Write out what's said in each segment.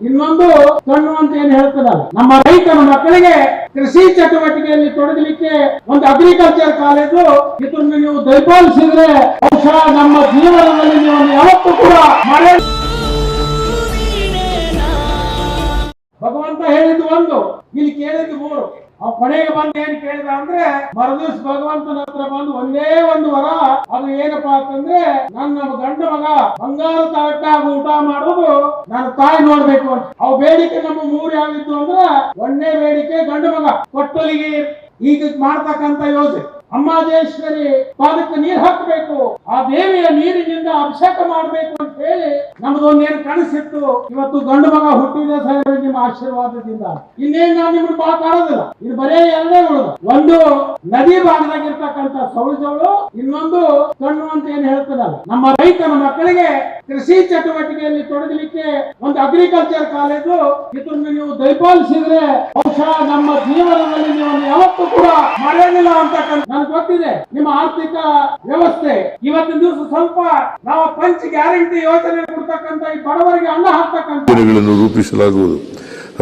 ಇನ್ನೊಂದು ಕಣ್ಣು ಅಂತ ಏನು ಹೇಳ್ತದಲ್ಲ, ನಮ್ಮ ರೈತನ ಮಕ್ಕಳಿಗೆ ಕೃಷಿ ಚಟುವಟಿಕೆಯಲ್ಲಿ ತೊಡಗಲಿಕ್ಕೆ ಒಂದು ಅಗ್ರಿಕಲ್ಚರ್ ಕಾಲೇಜು ಇದನ್ನು ನೀವು ದಯಪಾಲಿಸಿದ್ರೆ ಬಹುಶಃ ನಮ್ಮ ಜೀವನದಲ್ಲಿ ನೀವು ಯಾವತ್ತೂ ಕೂಡ ಮಳೆ ಭಗವಂತ ಹೇಳಿದ್ದು ಒಂದು, ಇಲ್ಲಿ ಕೇಳಿದ್ದು ಮೂರು. ಅವ್ ಕೊನೆಗೆ ಬಂದು ಏನ್ ಕೇಳಿದ ಅಂದ್ರೆ, ಮರದಿವ್ಸ ಭಗವಂತನ ಹತ್ರ ಬಂದು ಒಂದೇ ಒಂದು ವರ, ಅದು ಏನಪ್ಪಾ ಅಂತಂದ್ರೆ, ನನ್ನ ಗಂಡ ಮಗ ಬಂಗಾರ ತಟ್ಟಾಗ ಊಟ ಮಾಡೋದು ನನ್ನ ತಾಯಿ ನೋಡ್ಬೇಕು ಅಂತ. ಅವ್ ಬೇಡಿಕೆ ನಮ್ಮ ಮೂರು ಯಾವಿದ್ದು ಅಂದ್ರೆ, ಒಂದೇ ಬೇಡಿಕೆ ಗಂಡು ಮಗ. ಕೊಟ್ಟಲಿಗೆ ಈಗ ಮಾಡ್ತಕ್ಕಂತ ಯೋಜನೆ. ಅಮ್ಮಾಜೇಶ್ವರಿ ಪಾದಕ್ಕೆ ನೀರ್ ಹಾಕಬೇಕು. ಆ ದೇವಿಯ ನೀರಿನಿಂದ ಅಭಿಷೇಕ ಮಾಡಬೇಕು ಅಂತ ಹೇಳಿ ನಮ್ದೊಂದೇನು ಕನಸಿತ್ತು ಇವತ್ತು ಗಂಡು ಮಗ ಹುಟ್ಟಿದ ಸರ್ ನಿಮ್ಮ ಆಶೀರ್ವಾದದಿಂದ. ಇನ್ನೇನ್ ನಾನು ನಿಮ್ಗೆ ಮಾತಾಡೋದಿಲ್ಲ ಇದು ಬರೇ ಎರಡೇ ಉಳಿದ ಒಂದು ನದಿ ಭಾಗದಾಗಿರ್ತಕ್ಕಂಥ ಸೌಳಜವಳು ಇನ್ನೊಂದು ಕಣ್ಣು ಅಂತ ಏನ್ ಹೇಳ್ತದಲ್ಲ ನಮ್ಮ ರೈತನ ಮಕ್ಕಳಿಗೆ ಕೃಷಿ ಚಟುವಟಿಕೆಯಲ್ಲಿ ತೊಡಗಲಿಕ್ಕೆ ಒಂದು ಅಗ್ರಿಕಲ್ಚರ್ ಕಾಲೇಜು ಇದನ್ನು ನೀವು ದಯಪಾಲಿಸಿದ್ರೆ ಬಹುಶಃ ನಮ್ಮ ಜೀವನದಲ್ಲಿ ಯಾವತ್ತೂ ಕೂಡ ಮರೆಯಲಿಲ್ಲ ಅಂತಕ್ಕಂಥ ನನಗೆ ಗೊತ್ತಿದೆ, ನಿಮ್ಮ ಆರ್ಥಿಕ ವ್ಯವಸ್ಥೆ. ಇವತ್ತಿನ ದಿವಸ ಸ್ವಲ್ಪ ನಾವು ಪಂಚ್ ಗ್ಯಾರಂಟಿ ಯೋಜನೆ ಕೊಡ್ತಕ್ಕಂಥ ಈ ಬಡವರಿಗೆ ಅನ್ನ ಹಾಕ್ತಕ್ಕಂಥ ರೂಪಿಸಲಾಗುವುದು.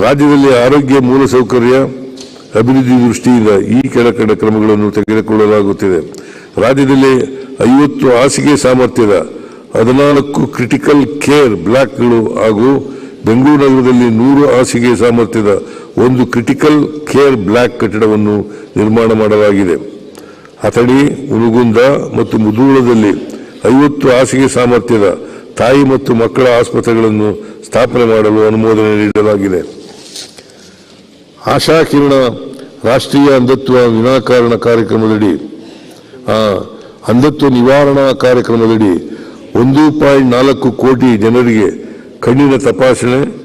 ರಾಜ್ಯದಲ್ಲಿ ಆರೋಗ್ಯ ಮೂಲಸೌಕರ್ಯ ಅಭಿವೃದ್ಧಿ ದೃಷ್ಟಿಯಿಂದ ಈ ಕೆಳಕಂಡ ಕ್ರಮಗಳನ್ನು ತೆಗೆದುಕೊಳ್ಳಲಾಗುತ್ತಿದೆ. ರಾಜ್ಯದಲ್ಲಿ ಐವತ್ತು ಹಾಸಿಗೆ ಸಾಮರ್ಥ್ಯದ ಹದಿನಾಲ್ಕು ಕ್ರಿಟಿಕಲ್ ಕೇರ್ ಬ್ಲಾಕ್ಗಳು ಹಾಗೂ ಬೆಂಗಳೂರು ನಗರದಲ್ಲಿ ನೂರು ಹಾಸಿಗೆ ಸಾಮರ್ಥ್ಯದ ಒಂದು ಕ್ರಿಟಿಕಲ್ ಕೇರ್ ಬ್ಲಾಕ್ ಕಟ್ಟಡವನ್ನು ನಿರ್ಮಾಣ ಮಾಡಲಾಗಿದೆ. ಅಥಣಿ ಉನುಗುಂದ ಮತ್ತು ಮುದೂಳದಲ್ಲಿ ಐವತ್ತು ಹಾಸಿಗೆ ಸಾಮರ್ಥ್ಯದ ತಾಯಿ ಮತ್ತು ಮಕ್ಕಳ ಆಸ್ಪತ್ರೆಗಳನ್ನು ಸ್ಥಾಪನೆ ಮಾಡಲು ಅನುಮೋದನೆ ನೀಡಲಾಗಿದೆ. ಆಶಾ ಕಿರಣ ರಾಷ್ಟ್ರೀಯ ಅಂಧತ್ವ ವಿನಾಕಾರಣ ಕಾರ್ಯಕ್ರಮದಡಿ ಅಂಧತ್ವ ನಿವಾರಣಾ ಕಾರ್ಯಕ್ರಮದಡಿ ಒಂದು ಪಾಯಿಂಟ್ ನಾಲ್ಕು ಕೋಟಿ ಜನರಿಗೆ ಕಣ್ಣಿನ ತಪಾಸಣೆ